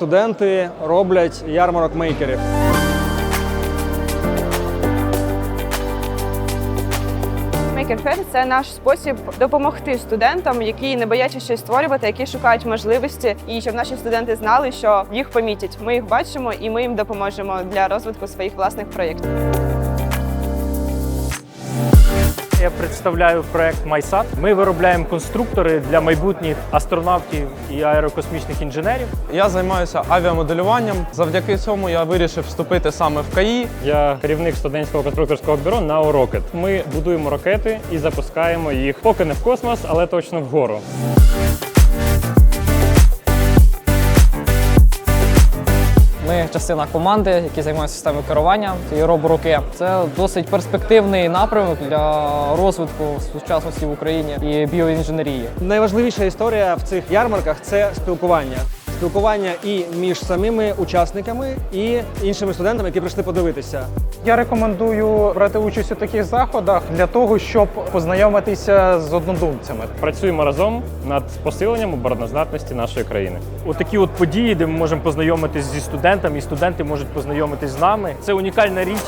студенти роблять ярмарок мейкерів. Maker – це наш спосіб допомогти студентам, які не бояться щось створювати, які шукають можливості, і щоб наші студенти знали, що їх помітять. Ми їх бачимо і ми їм допоможемо для розвитку своїх власних проєктів. Я представляю проект MySat. Ми виробляємо конструктори для майбутніх астронавтів і аерокосмічних інженерів. Я займаюся авіамоделюванням. Завдяки цьому я вирішив вступити саме в КАІ. Я керівник студентського конструкторського бюро на Rocket. Ми будуємо ракети і запускаємо їх поки не в космос, але точно вгору. Частина команди, які займаються системою керування і роборуки. Це досить перспективний напрямок для розвитку сучасності в Україні і біоінженерії. Найважливіша історія в цих ярмарках це спілкування. Спілкування і між самими учасниками, і іншими студентами, які прийшли подивитися. Я рекомендую брати участь у таких заходах для того, щоб познайомитися з однодумцями. Працюємо разом над посиленням обороноздатності нашої країни. У такі от події, де ми можемо познайомитись зі студентами, і студенти можуть познайомитись з нами. Це унікальна річ.